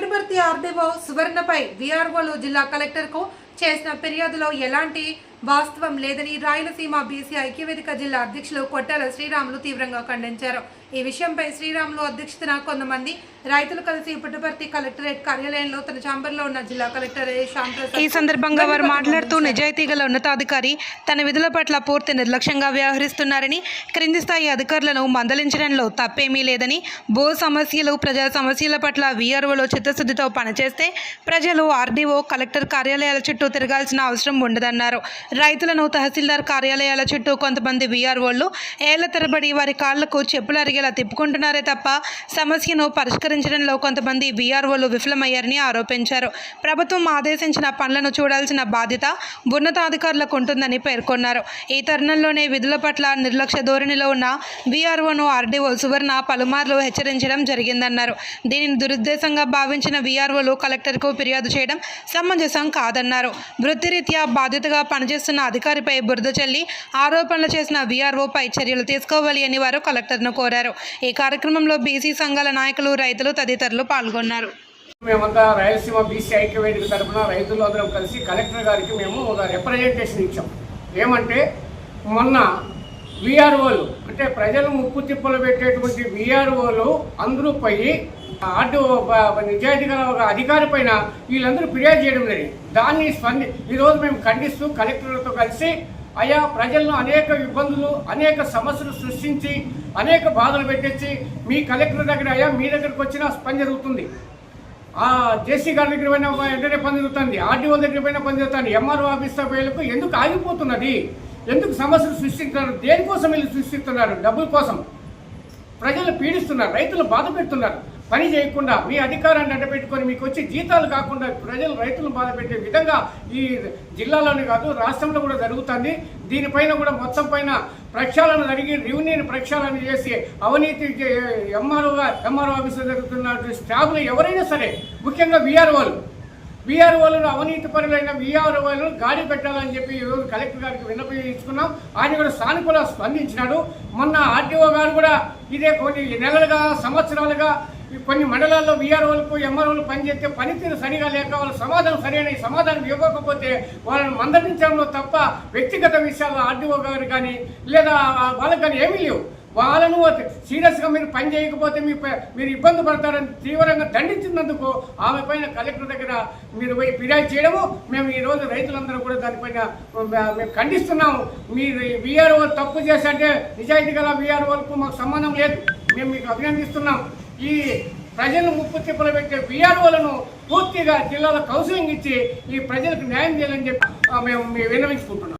పునపర్తి ఆర్దేవో సువర్ణపై వీఆర్ఓలు జిల్లా కలెక్టర్కు చేసిన ఫిర్యాదులో ఎలాంటి వాస్తవం లేదని రాయలసీమ బీసీ ఐక్యవేదిక జిల్లా అధ్యక్షులు కొట్టాల శ్రీరాములు తీవ్రంగా ఖండించారు. ఈ విషయంపై శ్రీరాములు అధ్యక్షతన కొంతమంది రైతులు కలిసి పుట్టపర్తి కలెక్టరేట్ కార్యాలయంలో తన చాంబర్లో ఉన్న జిల్లా కలెక్టర్ ఈ సందర్భంగా వారు మాట్లాడుతూ నిజాయితీ గల ఉన్నతాధికారి తన విధుల పట్ల పూర్తి నిర్లక్ష్యంగా వ్యవహరిస్తున్నారని క్రింది స్థాయి అధికారులను మందలించడంలో తప్పేమీ లేదని భూ సమస్యలు ప్రజా సమస్యల పట్ల వీఆర్ఓలో చిత్తశుద్ధితో పనిచేస్తే ప్రజలు ఆర్డీఓ కలెక్టర్ కార్యాలయాల చుట్టూ తిరగాల్సిన అవసరం ఉండదన్నారు. రైతులను తహసీల్దార్ కార్యాలయాల చుట్టూ కొంతమంది వీఆర్ఓలు ఏళ్ళ తరబడి వారి కాళ్ళకు చెప్పులు అరిగేలా తిప్పుకుంటున్నారే తప్ప సమస్యను పరిష్కరించడంలో కొంతమంది వీఆర్ఓలు విఫలమయ్యారని ఆరోపించారు. ప్రభుత్వం ఆదేశించిన పనులను చూడాల్సిన బాధ్యత ఉన్నతాధికారులకు ఉంటుందని పేర్కొన్నారు. ఈ తరుణంలోనే విధుల పట్ల నిర్లక్ష్య ధోరణిలో ఉన్న వీఆర్ఓను ఆర్డీఓ సువర్ణ పలుమార్లు హెచ్చరించడం జరిగిందన్నారు. దీనిని దురుద్దేశంగా భావించిన వీఆర్ఓలు కలెక్టర్కు ఫిర్యాదు చేయడం సమంజసం కాదన్నారు. వృత్తిరీత్యా బాధ్యతగా పనిచేస్తున్న అధికారిపై బురద చల్లి ఆరోపణలు చేసిన వీఆర్ఓపై చర్యలు తీసుకోవాలి అని వారు కలెక్టర్ను కోరారు. ఈ కార్యక్రమంలో బీసీ సంఘాల నాయకులు రైతులు తదితరులు పాల్గొన్నారు. మేమంతా రాయలసీమ బీసీ ఐక్యవేదిక తరఫున రైతులు అందరం కలిసి కలెక్టర్ గారికి మేము ఒక రిప్రజెంటేషన్ ఇచ్చాం. ఏమంటే మొన్న విఆర్ఓలు అంటే ప్రజలు ముప్పు తిప్పలు పెట్టేటువంటి విఆర్ఓలు అందరూ పోయి అటు నిజాయితీ గల ఒక అధికారి పైన వీళ్ళందరూ ఫిర్యాదు చేయడం జరిగింది. దాన్ని స్పంది ఈరోజు మేము ఖండిస్తూ కలెక్టర్లతో కలిసి అయా ప్రజలను అనేక ఇబ్బందులు అనేక సమస్యలు సృష్టించి అనేక బాధలు పెట్టించి మీ కలెక్టర్ దగ్గర అయ్యా మీ దగ్గరకు వచ్చిన పని జరుగుతుంది. ఆ జేసీ గారి దగ్గర పైన వెంటనే పని జరుగుతుంది. ఆర్డీఓ దగ్గర పైన పని జరుగుతుంది. ఎంఆర్ఓ ఆఫీస్ వేలకు ఎందుకు ఆగిపోతున్నది? ఎందుకు సమస్యలు సృష్టిస్తున్నారు? దేనికోసం వీళ్ళు సృష్టిస్తున్నారు? డబ్బుల కోసం. ప్రజలు పీడిస్తున్నారు రైతులు బాధ పెడుతున్నారు. పని చేయకుండా మీ అధికారాన్ని అడ్డపెట్టుకొని మీకు వచ్చి జీతాలు కాకుండా ప్రజలు రైతులను బాధ పెట్టే విధంగా ఈ జిల్లాలోనే కాదు రాష్ట్రంలో కూడా జరుగుతుంది. దీనిపైన కూడా మొత్తం పైన ప్రక్షాళన జరిగి రెవెన్యూని ప్రక్షాళన చేసి అవినీతి ఎంఆర్ఓగా ఎంఆర్ఓ ఆఫీసర్ జరుగుతున్న స్టాఫ్లు ఎవరైనా సరే ముఖ్యంగా వీఆర్ఓలు వీఆర్ఓలను అవినీతి పరులైన వీఆర్ఓలను గాడి పెట్టాలని చెప్పి ఈరోజు కలెక్టర్ గారికి విన్నపించుకున్నాం ఆయన కూడా సానుకూల స్పందించినాడు. మొన్న ఆర్టీఓ గారు కూడా ఇదే కొన్ని నెలలుగా సంవత్సరాలుగా ఈ కొన్ని మండలాల్లో విఆర్ఓలకు ఎంఆర్ఓలు పనిచేస్తే పనితీరు సరిగా లేక వాళ్ళ సమాధానం సరైన సమాధానం ఇవ్వకపోతే వాళ్ళని మందలించడంలో తప్ప వ్యక్తిగత విషయాల్లో ఆర్టీఓ గారు కానీ లేదా వాళ్ళకి కానీ ఏమీ లేవు. వాళ్ళను సీరియస్గా మీరు పని చేయకపోతే మీ మీరు ఇబ్బంది పడతారని తీవ్రంగా దండించినందుకు ఆమె పైన కలెక్టర్ దగ్గర మీరు పోయి ఫిర్యాదు చేయడము. మేము ఈరోజు రైతులందరూ కూడా దానిపైన మేము ఖండిస్తున్నాము. మీరు వీఆర్ఓ తప్పు చేశారంటే నిజాయితీ గల వీఆర్ఓలకు మాకు సంబంధం లేదు. మేము మీకు అభినందిస్తున్నాం. ఈ ప్రజలను ముప్పు తిప్పలు పెట్టే విఆర్ఓలను పూర్తిగా జిల్లాలో కౌన్సిలింగ్ ఇచ్చి ఈ ప్రజలకు న్యాయం చేయాలని చెప్పి మేము విన్నవించుకుంటున్నాం.